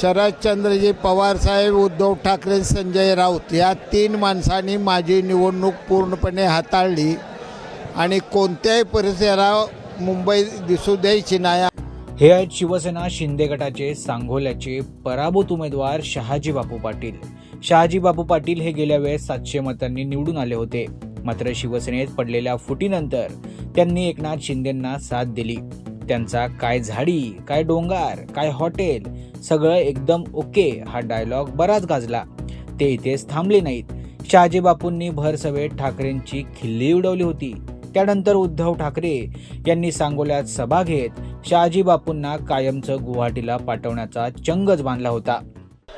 शरदचंद्रजी पवारसाहेब उद्धव ठाकरे संजय राऊत या तीन माणसांनी माझी निवडणूक पूर्णपणे हाताळली आणि कोणत्याही परिसरा मुंबई दिसू द्यायची नाही. हे आहेत शिवसेना शिंदे गटाचे सांगोल्याचे पराभूत उमेदवार शहाजी बापू पाटील. शहाजी बापू पाटील हे गेल्या वेळेस सातशे मतांनी निवडून आले होते. मात्र शिवसेनेत पडलेल्या फुटीनंतर त्यांनी एकनाथ शिंदेंना साथ दिली. त्यांचा काय झाडी काय डोंगर काय हॉटेल सगळं एकदम ओके हा डायलॉग बराच गाजला. ते इथेच थांबले नाहीत. शहाजी बापूंनी भर सभेत ठाकरेंची खिल्ली उडवली होती. त्यानंतर उद्धव ठाकरे यांनी सांगोल्यात सभा घेत शहाजी बापूंना कायमचं गुवाहाटीला पाठवण्याचा चंगच बांधला होता.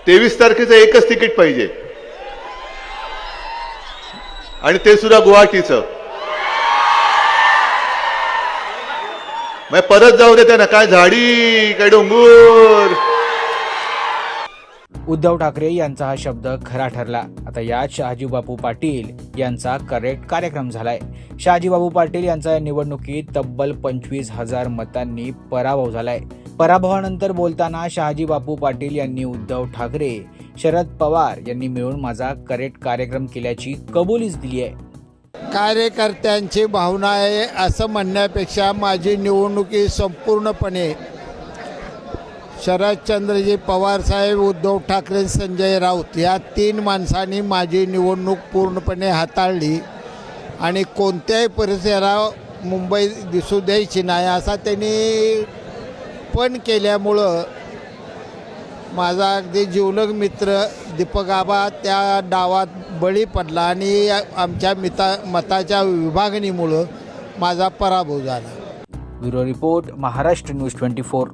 तेवीस तारखेचं एकच तिकीट पाहिजे. आणि ते सुद्धा गुवाहाटीचं. मग परत जाऊ दे त्यांना. काय झाडी काय डोंगूर? उद्धव ठाकरे यांचा हा शब्द खरा ठरला. आता यात शहाजीबापू पाटील यांचा करेक्ट कार्यक्रम झालाय. शहाजीबाबू पाटील यांचा या निवडणुकीत तब्बल पंचवीस हजार मतांनी पराभव झालाय. पराभवानंतर बोलताना शहाजीबापू पाटील यांनी उद्धव ठाकरे शरद पवार यांनी मिळून माझा करेक्ट कार्यक्रम केल्याची कबुलीच दिली आहे कार्यकर्त्यांची भावना आहे असं म्हणण्यापेक्षा माझी निवडणुकी संपूर्णपणे शरदचंद्रजी पवारसाहेब उद्धव ठाकरे संजय राऊत या तीन माणसांनी माझी निवडणूक पूर्णपणे हाताळली. आणि कोणत्याही परिसरा मुंबई दिसू द्यायची नाही असा त्यांनी पण केल्यामुळं माझा अगदी जिवलग मित्र दीपक आबा त्या डावात बळी पडला आणि आमच्या मिता मताच्या विभागणीमुळं माझा पराभव झाला. Bureau report Maharashtra news twenty four.